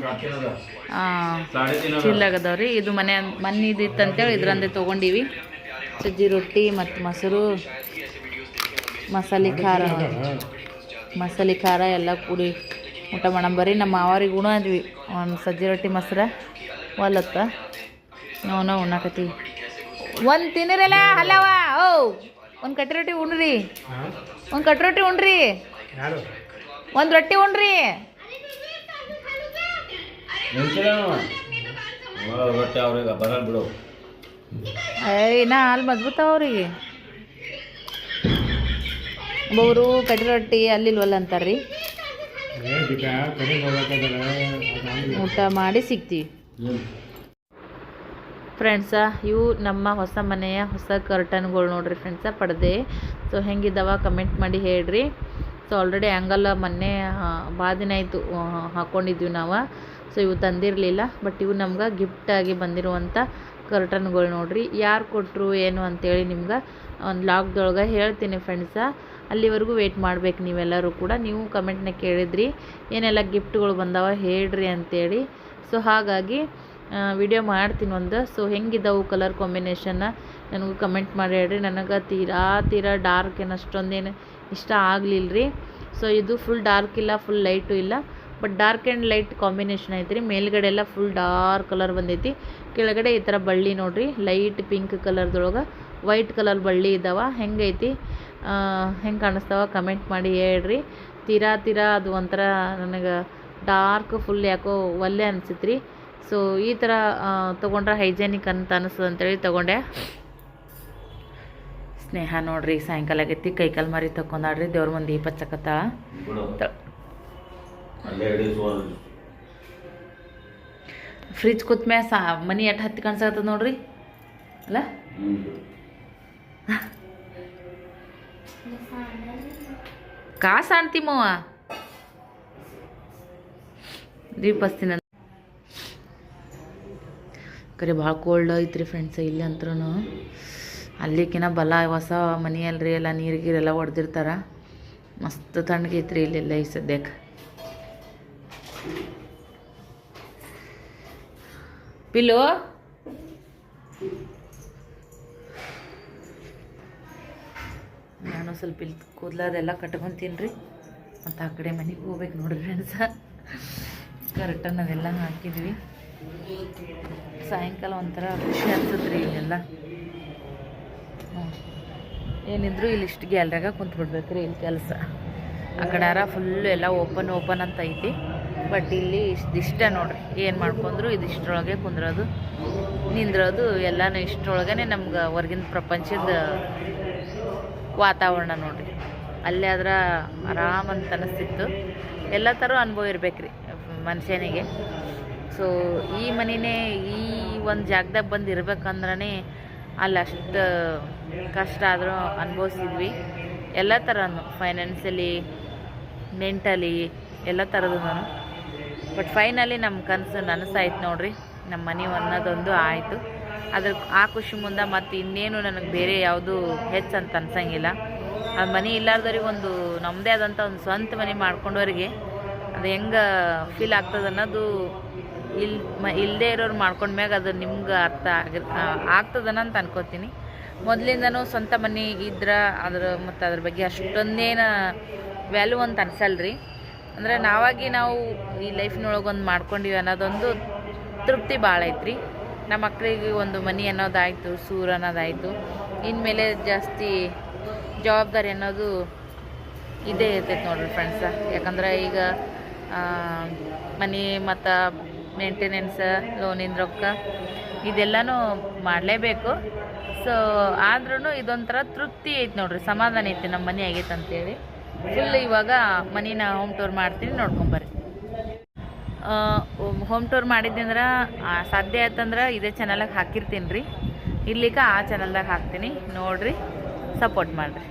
ಚಿಲ್ಲಾಗದವ್ರಿ ಇದು ಮನೆ ಮನೆ ಇದಿತ್ತು ಅಂತೇಳಿ ಇದ್ರಂದೆ ತೊಗೊಂಡಿವಿ. ಸಜ್ಜಿ ರೊಟ್ಟಿ ಮತ್ತು ಮೊಸರು, ಮಸಾಲೆ ಖಾರ. ಮಸಾಲೆ ಖಾರ ಎಲ್ಲ ಕೂಡಿ ಊಟ ಮಾಡಂಬರಿ ನಮ್ಮ ಮಾವರಿಗೆ ಉಣ ಅಂದ್ವಿ ಒಂದು ಸಜ್ಜಿ ರೊಟ್ಟಿ ಮೊಸರ, ಒಲ್ಲತ್ತ. ನಾವು ಉಣ್ಣಾಕತ್ತೀವಿ ಒಂದು ತಿನ್ನಿರಲ್ಲ ಹಲವ ಓ ಒಂದು ಕಟ್ಟಿ ರೊಟ್ಟಿ ಉಣ್ರಿ. ಒಂದು ಕಟ್ಟಿ ರೊಟ್ಟಿ ಉಣ್ರಿ. ಒಂದ್ ರೊಟ್ಟಿ ಉಣ್ರಿ. ಏಯ್ ನಾ ಅಲ್ಲಿ ಮಜ್ಬೂತ ಅವ್ರಿಗೆ ಬವರು ಕಟ್ಟಿ ರೊಟ್ಟಿ ಅಲ್ಲಿಲ್ವಲ್ಲ ಅಂತಾರ್ರಿ. ಊಟ ಮಾಡಿ ಸಿಗ್ತೀವಿ. ಫ್ರೆಂಡ್ಸ ಇವು ನಮ್ಮ ಹೊಸ ಮನೆಯ ಹೊಸ ಕರ್ಟನ್ಗಳು ನೋಡ್ರಿ ಫ್ರೆಂಡ್ಸ ಪಡೆದೆ ಸೊ ಹೆಂಗಿದ್ದಾವ ಕಮೆಂಟ್ ಮಾಡಿ ಹೇಳ್ರಿ. ಸೊ ಆಲ್ರೆಡಿ ಆ್ಯಂಗಲ್ ಮೊನ್ನೆ ಭಾಳ ದಿನ ಆಯಿತು ಹಾಕ್ಕೊಂಡಿದ್ವಿ ನಾವು. ಸೊ ಇವು ತಂದಿರಲಿಲ್ಲ ಬಟ್ ಇವು ನಮ್ಗೆ ಗಿಫ್ಟಾಗಿ ಬಂದಿರುವಂಥ ಕರ್ಟನ್ಗಳು ನೋಡ್ರಿ. ಯಾರು ಕೊಟ್ಟರು ಏನು ಅಂತೇಳಿ ನಿಮ್ಗೆ ಒಂದು ಲಾಕ್ದೊಳಗೆ ಹೇಳ್ತೀನಿ ಫ್ರೆಂಡ್ಸ ಅಲ್ಲಿವರೆಗೂ ವೆಯ್ಟ್ ಮಾಡ್ಬೇಕು ನೀವೆಲ್ಲರೂ ಕೂಡ. ನೀವು ಕಮೆಂಟ್ನ ಕೇಳಿದ್ರಿ. ಏನೆಲ್ಲ ಗಿಫ್ಟ್ಗಳು ಬಂದಾವ ಹೇಳ್ರಿ ಅಂತೇಳಿ. ಸೊ ಹಾಗಾಗಿ ವಿಡಿಯೋ ಮಾಡ್ತೀನಿ ಒಂದು. ಸೊ ಹೆಂಗಿದ್ದಾವು ಕಲರ್ ಕಾಂಬಿನೇಷನ್ನ ನನಗೂ ಕಮೆಂಟ್ ಮಾಡಿ ಹೇಳ್ರಿ. ನನಗೆ ತೀರಾ ತೀರಾ ಡಾರ್ಕ್ ಏನು ಇಷ್ಟ ಆಗಲಿಲ್ಲ ರೀ ಸೊ ಇದು ಫುಲ್ ಡಾರ್ಕ್ ಇಲ್ಲ ಫುಲ್ ಲೈಟು ಇಲ್ಲ. But dark and light combination ಐತ್ರಿ. ಮೇಲ್ಗಡೆ ಎಲ್ಲ ಫುಲ್ ಡಾರ್ಕ್ ಕಲರ್ ಬಂದೈತಿ. ಕೆಳಗಡೆ ಈ ಥರ ಬಳ್ಳಿ ನೋಡ್ರಿ. ಲೈಟ್ ಪಿಂಕ್ ಕಲರ್ದೊಳಗೆ ವೈಟ್ ಕಲರ್ ಬಳ್ಳಿ ಇದ್ದಾವೆ ಹೆಂಗೈತಿ? ಹೆಂಗೆ ಕಾಣಿಸ್ತಾವ ಕಮೆಂಟ್ ಮಾಡಿ ಹೇಳ್ರಿ. ತೀರಾ ತೀರಾ ಅದು ಒಂಥರ ನನಗೆ ಡಾರ್ಕ್ ಫುಲ್ ಯಾಕೋ ಒಲ್ಲೆ ಅನಿಸಿತ್ರಿ. ರೀ ಸೊ ಈ ಥರ ತೊಗೊಂಡ್ರೆ ಹೈಜೆನಿಕ್ ಅಂತ ಅನಿಸ್ತದೆ ಅಂತೇಳಿ ತೊಗೊಂಡೆ. ಸ್ನೇಹ ನೋಡ್ರಿ, ಸಾಯಂಕಾಲ ಆಗೈತಿ ಕೈಕಾಲು ಮಾರಿ ತಕೊಂಡಾಡ್ರಿ ದೇವ್ರ ಮುಂದೆ ದೀಪ ಹಿಡಿ ಫ್ರಿಜ್ ಕೂತ್ ಸಾ, ಮನಿ ಎಟ್ ಹತ್ತಿ ಕಾಣಿಸ್ತದ ನೋಡ್ರಿ? ಅಲ್ಲ? ಕಾಸು ಆಣ್ತಿಮವ್ವ ದೀಪ ಹಚ್ತೀನಿ ಅಂತ ಕರೆ ಭಾಳ ಕೋಲ್ಡ್ ಐತ್ರಿ ಫ್ರೆಂಡ್ಸ್ ಇಲ್ಲಿ ಅಂತೂ ಅಲ್ಲಿಕಿನ ಬಲ ಹೊಸ ಮನೆಯಲ್ರಿ, ಎಲ್ಲ ನೀರು ಗೀರೆಲ್ಲ ಹೊಡೆದಿರ್ತಾರ ಮಸ್ತ್ ತಣ್ಣಗೈತ್ರಿ ಇಲ್ಲೆಲ್ಲ ಈ ಸದ್ಯಕ್ಕೆ ಪಿಲು ನಾನು ಸ್ವಲ್ಪ ಇಲ್ಲಿ ಕೂದಲದೆಲ್ಲ ಕಟ್ಕೊತೀನಿ ರೀ ಮತ್ತು ಆ ಕಡೆ ಮನೆಗೆ ಹೋಗ್ಬೇಕು ನೋಡ್ರಿ ಫ್ರೆಂಡ್ಸ ಕರೆಕ್ಟನ್ನು ಅದೆಲ್ಲ ಹಾಕಿದ್ವಿ. ಸಾಯಂಕಾಲ ಒಂಥರ ಖುಷಿ ಅನ್ಸುತ್ತೆ ರೀ ಇಲ್ಲೆಲ್ಲ. ಏನಿದ್ರು ಇಲ್ಲಿ ಇಷ್ಟು ಗ್ಯಾಲ್ರಾಗ ಕುಂತ್ಬಿಡ್ಬೇಕು ರೀ ಇಲ್ಲಿ ಕೆಲಸ. ಆ ಕಡಾರ ಫುಲ್ಲು ಎಲ್ಲ ಓಪನ್ ಓಪನ್ ಅಂತ ಐತಿ. ಬಟ್ ಇಲ್ಲಿ ಇಷ್ಟಿಷ್ಟ ನೋಡ್ರಿ. ಏನು ಮಾಡ್ಕೊಂಡ್ರು ಇದಿಷ್ಟರೊಳಗೆ ಕುಂದ್ರೋದು, ನಿಂದ್ರೋದು, ಎಲ್ಲನೂ ಇಷ್ಟರೊಳಗೇ ನಮ್ಗೆ ಹೊರಗಿನ ಪ್ರಪಂಚದ ವಾತಾವರಣ ನೋಡ್ರಿ. ಅಲ್ಲೇ ಆದ್ರೆ ಆರಾಮ ಅಂತ ಅನಿಸ್ತಿತ್ತು. ಎಲ್ಲ ಥರ ಅನುಭವ ಇರಬೇಕ್ರಿ ಮನುಷ್ಯನಿಗೆ. ಸೊ ಈ ಮನೆಯೇ ಈ ಒಂದು ಜಾಗದಾಗ ಬಂದು ಇರ್ಬೇಕಂದ್ರೆ ಅಲ್ಲಿ ಅಷ್ಟು ಕಷ್ಟ ಆದರೂ ಅನುಭವಿಸಿದ್ವಿ. ಎಲ್ಲ ಥರನೂ ಫೈನಾನ್ಸಲಿ ಮೆಂಟಲಿ, ಎಲ್ಲ ಥರದ್ದು ನಾನು ಬಟ್ ಫೈನಲಿ ನಮ್ಮ ಕನಸು ನನಸಾಯ್ತು ನೋಡ್ರಿ. ನಮ್ಮ ಮನೆ ಅನ್ನೋದೊಂದು ಆಯಿತು. ಅದ್ರ ಆ ಖುಷಿ ಮುಂದೆ ಮತ್ತು ಇನ್ನೇನು ನನಗೆ ಬೇರೆ ಯಾವುದು ಹೆಚ್ಚು ಅಂತ ಅನ್ಸಂಗಿಲ್ಲ. ಆ ಮನೆ ಇಲ್ಲಾರ್ದವ್ರಿಗೆ ಒಂದು ನಮ್ಮದೇ ಆದಂಥ ಒಂದು ಸ್ವಂತ ಮನೆ ಮಾಡ್ಕೊಂಡವ್ರಿಗೆ ಅದು ಹೆಂಗೆ ಫೀಲ್ ಆಗ್ತದೆ ಅನ್ನೋದು ಇಲ್ಲಿ ಮ ಇಲ್ಲದೇ ಇರೋರು ಮಾಡ್ಕೊಂಡ್ಮ್ಯಾಗ ಅದು ನಿಮ್ಗೆ ಅರ್ಥ ಆಗಿ ಆಗ್ತದನ ಅಂತ ಅನ್ಕೋತೀನಿ. ಮೊದಲಿಂದನೂ ಸ್ವಂತ ಮನೆ ಇದ್ರೆ ಅದ್ರ ಮತ್ತು ಅದ್ರ ಬಗ್ಗೆ ಅಷ್ಟೊಂದೇನು ವ್ಯಾಲ್ಯೂ ಅಂತ ಅನ್ಸಲ್ರಿ. ಅಂದರೆ ನಾವಾಗಿ ನಾವು ಈ ಲೈಫ್ನೊಳಗೊಂದು ಮಾಡ್ಕೊಂಡಿವಿ ಅನ್ನೋದೊಂದು ತೃಪ್ತಿ ಭಾಳ ಐತ್ರಿ. ನಮ್ಮ ಮಕ್ಕಳಿಗೆ ಒಂದು ಮನೆ ಅನ್ನೋದಾಯಿತು, ಸೂರು ಅನ್ನೋದಾಯಿತು. ಇನ್ಮೇಲೆ ಜಾಸ್ತಿ ಜವಾಬ್ದಾರಿ ಅನ್ನೋದು ಇದೇ ಇರ್ತೈತೆ ನೋಡ್ರಿ ಫ್ರೆಂಡ್ಸ ಯಾಕಂದ್ರೆ ಈಗ ಮನೆ ಮತ್ತು ಮೇಂಟೆನೆನ್ಸ್ ಲೋನಿನ ರೊಕ್ಕ, ಇದೆಲ್ಲನೂ ಮಾಡಲೇಬೇಕು. ಸೊ ಆದ್ರೂ ಇದೊಂಥರ ತೃಪ್ತಿ ಐತೆ ನೋಡ್ರಿ, ಸಮಾಧಾನ ಐತೆ ನಮ್ಮ ಮನೆ ಆಗೈತೆ ಅಂತೇಳಿ. ಫುಲ್ ಇವಾಗ ಮನಿನ ಹೋಮ್ ಟೂರ್ ಮಾಡ್ತೀನಿ ನೋಡ್ಕೊಂಬರ್ರಿ ಹೋಮ್ ಟೂರ್ ಮಾಡಿದ್ದಂದ್ರೆ ಸಾಧ್ಯ ಆಯ್ತಂದ್ರೆ ಇದೇ ಚಾನಲಾಗ ಹಾಕಿರ್ತೀನಿ ರೀ ಇರ್ಲಿಕ್ಕೆ ಆ ಚಾನಲ್ದಾಗ ಹಾಕ್ತೀನಿ, ನೋಡಿರಿ ಸಪೋರ್ಟ್ ಮಾಡಿರಿ.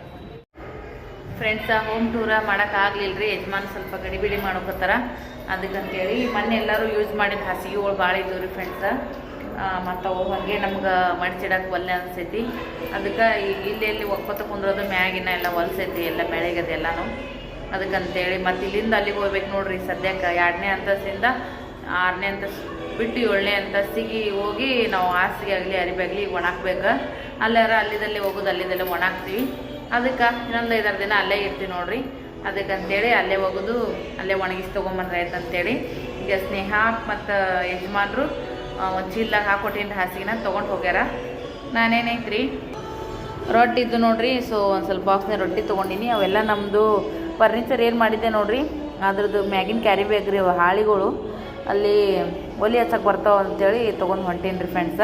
ಫ್ರೆಂಡ್ಸ ಹೋಮ್ ಟೂರ ಮಾಡೋಕ್ಕಾಗಲಿಲ್ಲ ರೀ ಯಜಮಾನ್ ಸ್ವಲ್ಪ ಗಡಿಬಿಡಿ ಮಾಡ್ಕೋತಾರ. ಅದಕ್ಕಂತೇಳಿ ಮೊನ್ನೆ ಎಲ್ಲರೂ ಯೂಸ್ ಮಾಡಿದ ಹಾಸಿಗೆಗಳು ಭಾಳ ಇದ್ದವು ರೀ ಫ್ರೆಂಡ್ಸ ಮತ್ತು ಅವು ಹಾಗೆ ನಮ್ಗೆ ಮಡ್ಚಿಡಕ್ಕೆ ಒಲ್ಲೆ ಅನ್ಸೈತಿ. ಅದಕ್ಕೆ ಈಗ ಇಲ್ಲಿ ಇಲ್ಲಿ ಒಕ್ಕೊತ ಕುಂದ್ರೋದು ಮ್ಯಾಗಿನ ಎಲ್ಲ ಹೊಲ್ಸೈತಿ, ಎಲ್ಲ ಬೆಳಗ್ಗೆ ಎಲ್ಲನೂ. ಅದಕ್ಕಂತೇಳಿ ಮತ್ತು ಇಲ್ಲಿಂದ ಅಲ್ಲಿಗೆ ಹೋಗ್ಬೇಕು ನೋಡ್ರಿ ಸದ್ಯಕ್ಕೆ ಎರಡನೇ ಅಂತಸ್ತಿಂದ ಆರನೇ ಅಂತಸ್, ಬಿಟ್ಟು ಏಳನೇ ಅಂತಸ್ತಿಗೆ ಹೋಗಿ ನಾವು ಹಾಸಿಗೆ ಆಗಲಿ, ಅರಿಬಿ ಆಗಲಿ ಒಣಾಕ್ಬೇಕು ಅಲ್ಲಾರ ಅಲ್ಲಿದಲ್ಲಿ ಹೋಗೋದು, ಅಲ್ಲಿದಲ್ಲೇ ಒಣಾಕ್ತೀವಿ ಅದಕ್ಕೆ ಇನ್ನೊಂದು ಐದಾರು ದಿನ ಅಲ್ಲೇ ಇರ್ತೀವಿ ನೋಡ್ರಿ. ಅದಕ್ಕಂತೇಳಿ ಅಲ್ಲೇ ಹೋಗೋದು, ಅಲ್ಲೇ ಒಣಗಿಸಿ ತೊಗೊಂಬಂದ್ರೆ ಆಯ್ತು ಅಂತೇಳಿ ಈಗ ಸ್ನೇಹ ಮತ್ತು ಯಜಮಾನ್ರು ಒಂದು ಚೀಲ್ದಾಗ ಹಾಕೊಟ್ಟಿನ ಹಾಸಿಗೆನ ತೊಗೊಂಡು ಹೋಗ್ಯಾರ. ನಾನೇನೈತ್ರಿ? ರೊಟ್ಟಿ ಇದ್ದು ನೋಡ್ರಿ ಸೊ ಒಂದು ಸ್ವಲ್ಪ ಬಾಕ್ಸ್ನ ರೊಟ್ಟಿ ತೊಗೊಂಡಿನಿ. ಅವೆಲ್ಲ ನಮ್ಮದು ಫರ್ನಿಚರ್ ಏನು ಮಾಡಿದ್ದೆ ನೋಡ್ರಿ, ಅದ್ರದ್ದು ಮ್ಯಾಗಿನ ಕ್ಯಾರಿ ಬ್ಯಾಗ್ ರೀ ಅವು ಹಾಳಿಗಳು. ಅಲ್ಲಿ ಒಲಿ ಹಚ್ಚಕ್ಕೆ ಬರ್ತಾವ ಅಂತೇಳಿ ತೊಗೊಂಡು ಹೊಂಟೀನಿ ರೀ ಫ್ರೆಂಡ್ಸ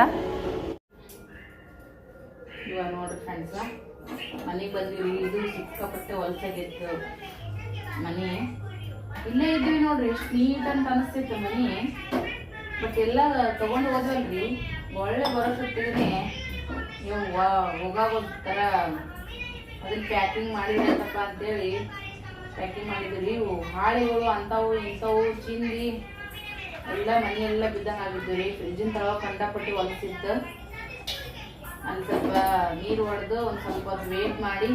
ಇವಾಗ ನೋಡ್ರಿ ಫ್ರೆಂಡ್ಸ ಮನೆಗೆ ಬಂದಿವಿ, ಇದು ಸಿಕ್ಕಾಪಟ್ಟೆ ಹೊಲ್ಸಾಗಿತ್ತು ಮನೆ. ಇಲ್ಲೇ ಇದ್ವಿ ನೋಡ್ರಿ, ಎಷ್ಟು ನೀಟ್ ಅಂತ ಅನಿಸ್ತಿತ್ತು ಮನೆ. ಬಟ್ ಎಲ್ಲ ತಗೊಂಡು ಹೋದ್ವಲ್ರಿ, ಒಳ್ಳೆ ಬರೋಷ್ಟೊತ್ತಿಗೆ ಯವ್ವ ಹೋಗಾಗೋದ್ ಥರ ಅದನ್ನ ಪ್ಯಾಕಿಂಗ್ ಮಾಡಿದ್ರಪ್ಪ ಅಂತೇಳಿ ಪ್ಯಾಕಿಂಗ್ ಮಾಡಿದ್ರಿ ಇವು ಹಾಳೆಗಳು ಅಂಥವು, ಇಂಥವು, ಚಿಂದಿ, ಎಲ್ಲ ಮನೆಯೆಲ್ಲ ಬಿದ್ದಂಗೆ ಆಗಿದ್ದು ರೀ. ಫ್ರಿಜ್ಜಿನ ತಳ ಕಂಡಪಟ್ಟಿ ಹೊಲಸಿತ್ತು. ಅಲ್ಲಿ ಸ್ವಲ್ಪ ನೀರು ಹೊಡೆದು ಒಂದು ಸ್ವಲ್ಪ ಹೊತ್ತು ವೇಟ್ ಮಾಡಿ.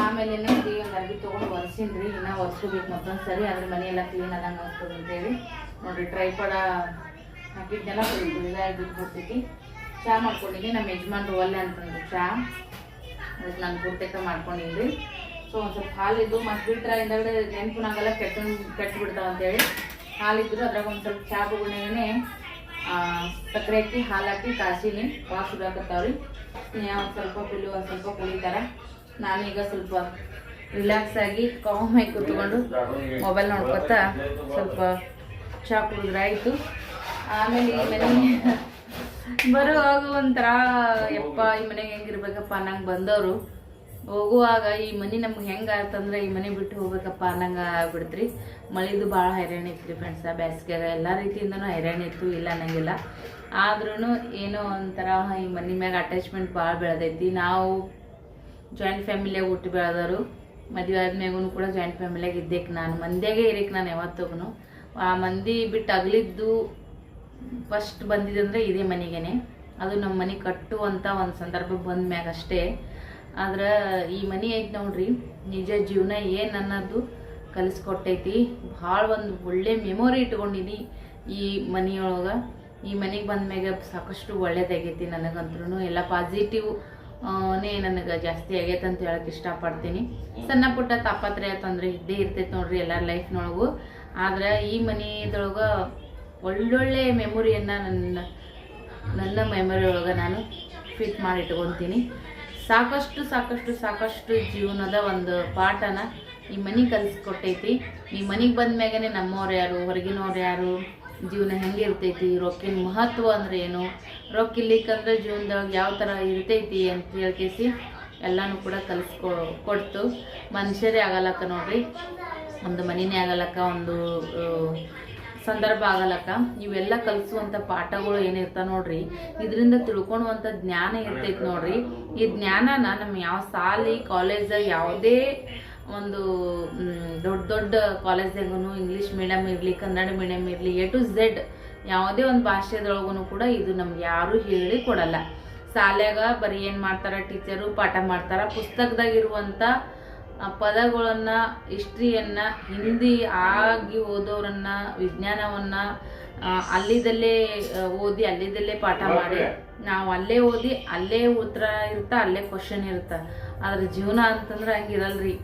ಆಮೇಲೆ ಒಂದು ಅರ್ಬಿ ತೊಗೊಂಡು ಒರೆಸಿನ್ರಿ ಇನ್ನೂ ಒರೆಸ್ಕೋಬೇಕು ಮತ್ತೊಂದು ಸರಿ, ಅದ್ರ ಮನೆ ಎಲ್ಲ ಕ್ಲೀನ್ ಆದಂಗೆ ಆಗ್ತದೆ ಅಂತೇಳಿ ನೋಡ್ರಿ ಟ್ರೈಪಡ ಹಾಕಿದ್ನೆಲ್ಲ ಸ್ವಲ್ಪ ಇದಾಗಿ ಕೊಡ್ತೈತಿ ಚಹಾ ಮಾಡ್ಕೊಂಡಿದ್ದೀನಿ ನಮ್ಮ ಯಜಮಾನ್ರು ಒಲ್ಲೆ ಅಂತಂದ್ರೆ ಚಹಾ ಅದಕ್ಕೆ ನಾನು ಪೂರ್ತಕ ಮಾಡ್ಕೊಂಡಿದ್ರಿ ಸೊ ಒಂದು ಸ್ವಲ್ಪ ಹಾಲಿದ್ದು ಮತ್ತೆ ಬಿಟ್ರೆ ಹಿಂದಗಡೆ ನೆನಪಿನಾಗೆಲ್ಲ ಕೆಟ್ಟ ಕೆಟ್ಟು ಬಿಡ್ತಾವ ಅಂತೇಳಿ ಹಾಲಿದ್ರು ಅದ್ರಾಗ ಒಂದು ಸ್ವಲ್ಪ ಚಹಾ ಸಕ್ಕರೆ ಹಾಕಿ ಹಾಲು ಹಾಕಿ ಕಾಸಿನಿ ಭಾಳ ಸುಡಾಕತ್ತಾವ್ರಿ ಸ್ನೇಹ ಸ್ವಲ್ಪ ಒಂದು ಸ್ವಲ್ಪ ಕುಡಿತಾರ ನಾನೀಗ ಸ್ವಲ್ಪ ರಿಲ್ಯಾಕ್ಸ್ ಆಗಿ ಕಾಮ್ ಆಗಿ ಕೂತ್ಕೊಂಡು ಮೊಬೈಲ್ ನೋಡ್ಕೊತಾ ಸ್ವಲ್ಪ ಚಾ ಕುಡಿದ್ರಾಯಿತು ಆಮೇಲೆ ಈ ಮನೆ ಬರುವಾಗ ಒಂಥರ, ಯಪ್ಪ, ಈ ಮನೆಗೆ ಹೆಂಗಿರ್ಬೇಕಪ್ಪ ನಂಗೆ ಬಂದವರು. ಹೋಗುವಾಗ ಈ ಮನೆ ನಮ್ಗೆ ಹೆಂಗೆ ಅಂದ್ರೆ ಈ ಮನೆ ಬಿಟ್ಟು ಹೋಗ್ಬೇಕಪ್ಪ ಅನ್ನಂಗೆ ಆಗ್ಬಿಡ್ತ್ರಿ. ಮಳಿದು ಭಾಳ ಹೈರಾಣ ಇತ್ತು ಫ್ರೆಂಡ್ಸ ಬೇಸಿಗೆಗ ಎಲ್ಲ ರೀತಿಯಿಂದನೂ ಹೈರಾಣ ಇತ್ತು, ಇಲ್ಲ ಅನ್ನಂಗಿಲ್ಲ. ಆದ್ರೂ ಏನೋ ಒಂಥರ ಈ ಮನೆ ಮ್ಯಾಗ ಅಟ್ಯಾಚ್ಮೆಂಟ್ ಭಾಳ ಬೆಳೆದೈತಿ. ನಾವು ಜಾಯಿಂಟ್ ಫ್ಯಾಮಿಲಿಯಾಗ ಹುಟ್ಟು ಬೆಳೆದವರು, ಮದುವೆ ಆದ್ಮ್ಯಾಗೂ ಕೂಡ ಜಾಯಿಂಟ್ ಫ್ಯಾಮಿಲಿಯಾಗ ಇದ್ದೇಕ್ ನಾನು. ಮಂದಿಯಾಗೆ ಇರಕ್ಕೆ ನಾನು ಯಾವತ್ತೂ ಆ ಮಂದಿ ಬಿಟ್ಟು ಅಗಲಿದ್ದು ಫಸ್ಟ್ ಬಂದಿದ್ದಂದ್ರೆ ಇದೇ ಮನೆಗೇನೆ. ಅದು ನಮ್ಮ ಮನೆ ಕಟ್ಟುವಂಥ ಒಂದು ಸಂದರ್ಭ ಬಂದ ಮ್ಯಾಗ ಅಷ್ಟೇ ಆದ್ರೆ ಈ ಮನೆ ಐತೆ ನೋಡ್ರಿ, ನಿಜ ಜೀವನ ಏನು ಅನ್ನೋದು ಕಲಿಸ್ಕೊಟ್ಟೈತಿ. ಭಾಳ ಒಂದು ಒಳ್ಳೆ ಮೆಮೊರಿ ಇಟ್ಕೊಂಡಿನಿ ಈ ಮನೆಯೊಳಗೆ. ಈ ಮನೆಗೆ ಬಂದ ಮ್ಯಾಗ ಸಾಕಷ್ಟು ಒಳ್ಳೇದಾಗೈತಿ ನನಗಂತ್ರೂ ಎಲ್ಲ ಪಾಸಿಟಿವ್ ನೇ ನನಗೆ ಜಾಸ್ತಿ ಆಗೈತೆ ಅಂತ ಹೇಳಕ್ಕೆ ಇಷ್ಟಪಡ್ತೀನಿ. ಸಣ್ಣ ಪುಟ್ಟ ತಾಪತ್ರೆ ತೊಂದರೆ ಇದ್ದೇ ಇರ್ತೈತೆ ನೋಡ್ರಿ ಎಲ್ಲರ ಲೈಫ್ನೊಳಗು. ಆದ್ರೆ ಈ ಮನೆಯದೊಳಗೆ ಒಳ್ಳೊಳ್ಳೆ ಮೆಮೊರಿಯನ್ನು ನನ್ನ ನನ್ನ ಮೆಮೊರಿ ಒಳಗೆ ನಾನು ಫಿಟ್ ಮಾಡಿ ಇಟ್ಕೊತೀನಿ. ಸಾಕಷ್ಟು ಸಾಕಷ್ಟು ಸಾಕಷ್ಟು ಜೀವನದ ಒಂದು ಪಾಠನ ಈ ಮನೆ ಕಲಿಸ್ಕೊಟ್ಟೈತಿ. ಈ ಮನೆಗೆ ಬಂದ ಮ್ಯಾಗೇ ನಮ್ಮವ್ರು ಯಾರು, ಹೊರಗಿನವ್ರು ಯಾರು, ಜೀವನ ಹೆಂಗೆ ಇರ್ತೈತಿ ರೊಕ್ಕಿನ ಮಹತ್ವ ಅಂದ್ರೆ ಏನು, ರೊಕ್ಕ ಇಲ್ಲಿಕ್ಕಂದ್ರೆ ಜೀವನದಾಗ ಯಾವ ಥರ ಇರ್ತೈತಿ ಅಂತ ಹೇಳ್ಕೇಸಿ ಎಲ್ಲನೂ ಕೂಡ ಕಲಿಸ್ಕೊ, ಕೊಡ್ತು. ಮನುಷ್ಯರೇ ಆಗಲ್ಲಕ್ಕ ನೋಡ್ರಿ. ಒಂದು ಮನಿನೇ ಆಗಲ್ಲಕ್ಕ ಒಂದು ಸಂದರ್ಭ ಆಗಲಕ್ಕ, ಇವೆಲ್ಲ ಕಲಿಸುವಂಥ ಪಾಠಗಳು ಏನಿರ್ತಾವ ನೋಡ್ರಿ, ಇದರಿಂದ ತಿಳ್ಕೊಳುವಂಥ ಜ್ಞಾನ ಇರ್ತೈತಿ ನೋಡ್ರಿ. ಈ ಜ್ಞಾನನ ನಮ್ಮ ಯಾವ ಸಾಲಿ ಕಾಲೇಜ್ ಯಾವುದೇ ಒಂದು ದೊಡ್ಡ ದೊಡ್ಡ ಕಾಲೇಜ್ದಾಗೂ ಇಂಗ್ಲೀಷ್ ಮೀಡಿಯಮ್ ಇರಲಿ, ಕನ್ನಡ ಮೀಡಿಯಮ್ ಇರಲಿ ಎ ಟು ಝೆಡ್ ಯಾವುದೇ ಒಂದು ಭಾಷೆದೊಳಗೂ ಕೂಡ ಇದು ನಮ್ಗೆ ಯಾರೂ ಹೇಳಿ ಕೊಡಲ್ಲ. ಶಾಲ್ಯಾಗ ಬರೀ ಏನು ಮಾಡ್ತಾರೆ ಟೀಚರು ಪಾಠ ಮಾಡ್ತಾರೆ ಪುಸ್ತಕದಾಗಿರುವಂಥ ಪದಗಳನ್ನು ಹಿಸ್ಟ್ರಿಯನ್ನು ಹಿಂದಿ ಆಗಿ ಓದೋರನ್ನ ವಿಜ್ಞಾನವನ್ನು ಅಲ್ಲಿದಲ್ಲೇ ಓದಿ ಅಲ್ಲಿದಲ್ಲೇ ಪಾಠ ಮಾಡಿ. ನಾವು ಅಲ್ಲೇ ಓದಿ ಅಲ್ಲೇ ಉತ್ತರ ಇರುತ್ತಾ ಅಲ್ಲೇ ಕ್ವಶನ್ ಇರುತ್ತೆ? ಆದ್ರೆ ಜೀವನ ಅಂತಂದ್ರೆ ಹಂಗಿರಲ್ರಿ.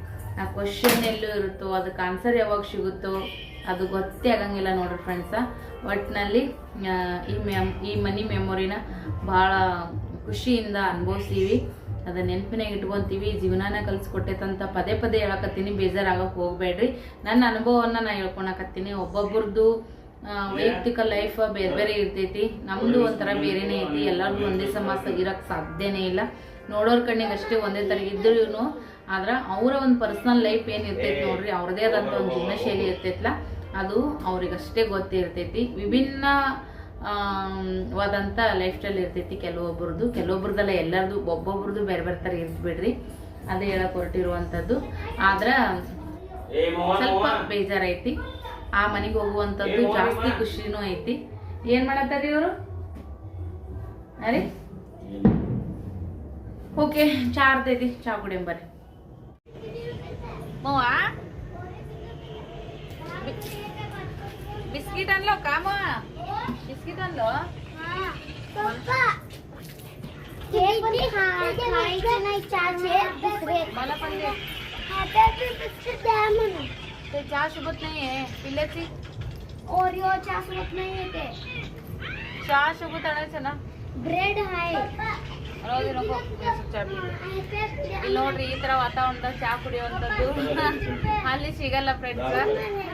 ಆ ಕ್ವಶನ್ ಎಲ್ಲೂ ಇರುತ್ತೋ ಅದಕ್ಕೆ ಆನ್ಸರ್ ಯಾವಾಗ ಸಿಗುತ್ತೋ ಅದು ಗೊತ್ತೇ ಆಗಂಗಿಲ್ಲ ನೋಡ್ರಿ ಫ್ರೆಂಡ್ಸ ಒಟ್ಟಿನಲ್ಲಿ ಈ ಮೆಮ್ ಈ ಮನಿ ಮೆಮೊರಿನ ಭಾಳ ಖುಷಿಯಿಂದ ಅನುಭವಿಸ್ತೀವಿ. ಅದನ್ನ ನೆನಪಿನಾಗ ಇಟ್ಕೊಂತೀವಿ, ಜೀವನಾನ ಕಲಿಸ್ಕೊಟ್ಟೈತಂತ ಪದೇ ಪದೇ ಹೇಳಕತ್ತೀನಿ ಬೇಜಾರಾಗಕ್ಕೆ ಹೋಗ್ಬೇಡ್ರಿ. ನನ್ನ ಅನುಭವವನ್ನು ನಾ ಹೇಳ್ಕೊಳಕತ್ತೀನಿ ಒಬ್ಬೊಬ್ರದ್ದು ವೈಯಕ್ತಿಕ ಲೈಫ್ ಬೇರೆ ಬೇರೆ ಇರ್ತೈತಿ. ನಮ್ಮದು ಒಂಥರ ಬೇರೆನೇ ಐತಿ. ಎಲ್ಲರಿಗೂ ಒಂದೇ ಸಮಾಸ ಇರಕ್ ಸಾಧ್ಯನೇ ಇಲ್ಲ. ನೋಡೋರ್ ಕಣ್ಣಿಗೆ ಅಷ್ಟೇ ಒಂದೇ ಥರ ಇದ್ರೂ ಆದ್ರೆ ಅವರ ಒಂದು ಪರ್ಸನಲ್ ಲೈಫ್ ಏನು ಇರ್ತೈತಿ ನೋಡ್ರಿ, ಅವ್ರದೇ ಆದಂಥ ಒಂದು ಜೀವನ ಶೈಲಿ ಇರ್ತೈತಲ್ಲ ಅದು ಅವ್ರಿಗಷ್ಟೇ ಗೊತ್ತಿರ್ತೈತಿ ವಿಭಿನ್ನ ವಾದಂಥ ಲೈಫ್ ಸ್ಟೈಲ್ ಇರ್ತೈತಿ ಕೆಲವೊಬ್ರದ್ದು ಕೆಲವೊಬ್ರದ್ದಲ್ಲ ಎಲ್ಲರದು ಒಬ್ಬೊಬ್ರದ್ದು ಬೇರೆ ಬೇರೆ ಥರ ಇರ್ತ ಬಿಡ್ರಿ ಅದೇ ಹೇಳಕ್ ಹೊರಟಿರುವಂಥದ್ದು ಆದ್ರೆ ಸ್ವಲ್ಪ ಬೇಜಾರೈತಿ ಆ ಮನೆಗೆ ಹೋಗುವಂಥದ್ದು ಜಾಸ್ತಿ ಖುಷಿನೂ ಐತಿ. ಏನ್ ಮಾಡತ್ತಾರಿ ಇವರು ಅರೆ? ಓಕೆ ಚಾ ಅರ್ತೈತಿ ಚಾ ಕುಡಿಯಂಬರ್ರಿ ಮವ್ವ ಬಿಸ್ಕಿಟ್ ಅನ್ಲೋ ಕಾಮ बिस्किट आणलं मला पण दे. बिस्किट द्या म्हणून ते चहा सोबत नाही आहे ओरिओ चहा सोबत नाही आहे ते. चहा सोबत आणायचं ना? ब्रेड आहे. ನೋಡ್ರಿ ಈ ತರ ವಾತಾವರಣದಾಗ ಚಾ ಕುಡಿಯುವಂಥದ್ದು. ಅಲ್ಲಿ ಸಿಗಲ್ಲ ಫ್ರೆಂಡ್ಸ್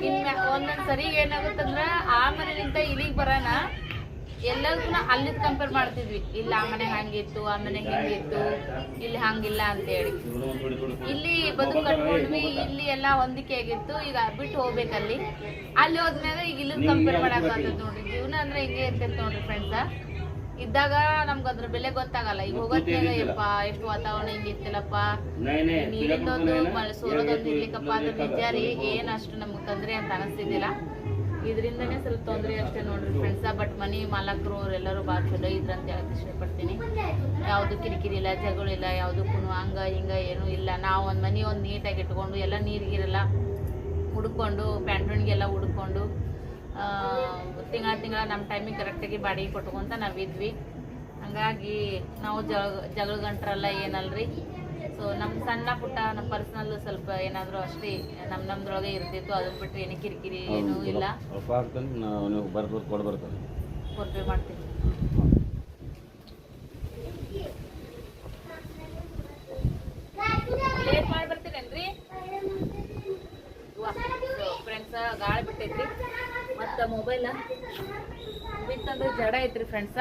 ಇನ್ನ ಒಂದೊಂದ್ ಸರಿ ಏನಾಗುತ್ತಂದ್ರ ಆ ಮನೆಯಿಂದ ಇಲ್ಲಿಗೆ ಬರೋಣ. ಎಲ್ಲದಕ್ಕೂ ಅಲ್ಲಿದ್ ಕಂಪೇರ್ ಮಾಡ್ತಿದ್ವಿ. ಇಲ್ಲಿ ಆ ಮನೆ ಹಂಗಿತ್ತು, ಆ ಮನೆ ಹಿಂಗಿತ್ತು, ಇಲ್ಲಿ ಹಂಗಿಲ್ಲ ಅಂತೇಳಿ. ಇಲ್ಲಿ ಬದುಕು ಕಟ್ಕೊಂಡ್ವಿ, ಇಲ್ಲಿ ಎಲ್ಲ ಹೊಂದಿಕೆ ಆಗಿತ್ತು. ಈಗ ಬಿಟ್ಟು ಹೋಗ್ಬೇಕಲ್ಲಿ. ಅಲ್ಲಿ ಹೋದ್ಮ್ಯಾಗ ಈಗ ಇಲ್ಲಿ ಕಂಪೇರ್ ಮಾಡಕ್ ನೋಡ್ರಿ. ಜೀವನ ಅಂದ್ರೆ ಹಿಂಗೆ ಇರ್ತೈತೆ ನೋಡ್ರಿ ಫ್ರೆಂಡ್ಸ ಇದ್ದಾಗ ನಮ್ಗ ಅದ್ರ ಬೆಲೆ ಗೊತ್ತಾಗಲ್ಲ. ಈಗ ಹೋಗೋದ್ಮ್ಯಾಗ ಯಪ್ಪ ಎಷ್ಟು ವಾತಾವರಣ ಹಿಂಗಿತ್ತಿಲ್ಲಪ್ಪ ನೀರಿಂದೊಂದು ಮಳೆ ಸೋರೋದೊಂದು ಇರ್ಲಿಕ್ಕಪ್ಪ ಅದ್ರ ನಿಜ ರೀ ಏನ್ ಅಷ್ಟು ನಮ್ಗ್ ತೊಂದ್ರೆ ಅಂತ ಅನಿಸ್ತಿದ್ದಿಲ್ಲ. ಇದರಿಂದನೇ ಸ್ವಲ್ಪ ತೊಂದರೆ ಅಷ್ಟೇ ನೋಡ್ರಿ ಫ್ರೆಂಡ್ಸ ಬಟ್ ಮನಿ ಮಾಲಕರು ಎಲ್ಲರೂ ಭಾಳ ಚಲೋ ಇದ್ರ ಅಂತ ಹೇಳಕ್ ಇಷ್ಟಪಡ್ತೀನಿ. ಯಾವುದು ಕಿರಿಕಿರಿ ಇಲ್ಲ ಜಗಳ ಇಲ್ಲ ಯಾವುದಕ್ಕೂ ಹಂಗ ಹಿಂಗ ಏನು ಇಲ್ಲ. ನಾವು ಒಂದು ಮನಿ ಒಂದು ನೀಟಾಗಿ ಇಟ್ಕೊಂಡು ಎಲ್ಲ ನೀರಿಗಿರಲ್ಲ ಹುಡ್ಕೊಂಡು ಪ್ಯಾಂಟ್ರೂನ್ಗೆಲ್ಲ ಹುಡ್ಕೊಂಡು ತಿಂಗಳ ತಿಂಗಳ ನಮ್ಮ ಟೈಮಿಗೆ ಕರೆಕ್ಟಾಗಿ ಬಾಡಿಗೆ ಕೊಟ್ಕೊಂತ ನಾವು ಇದ್ವಿ. ಹಂಗಾಗಿ ನಾವು ಜಗಳ ಜಗಳ ಗಂಟ್ರಲ್ಲ ಏನಲ್ರಿ? ಸೊ ನಮ್ಮ ಸಣ್ಣ ಪುಟ್ಟ ನಮ್ಮ ಪರ್ಸ್ನಲ್ ಸ್ವಲ್ಪ ಏನಾದರೂ ಅಷ್ಟೇ ನಮ್ಮ ನಮ್ದ್ರೊಳಗೆ ಇರ್ತಿತ್ತು. ಅದನ್ನ ಬಿಟ್ಟು ಏನು ಕಿರಿಕಿರಿ ಏನೂ ಇಲ್ಲ. ಕೊಡ್ಬೇ ಮಾಡ್ತೀವಿ. ಲೇಟ್ ಮಾಡಿ ಬರ್ತೀರೇನ್ರಿ? ಫ್ರೆಂಡ್ಸ ಗಾಳಿ ಬಿಟ್ಟೈತಿ ಮೊಬೈಲ? ಬಿತ್ತಂದ್ರೆ ಜಡ ಐತ್ರಿ ಫ್ರೆಂಡ್ಸ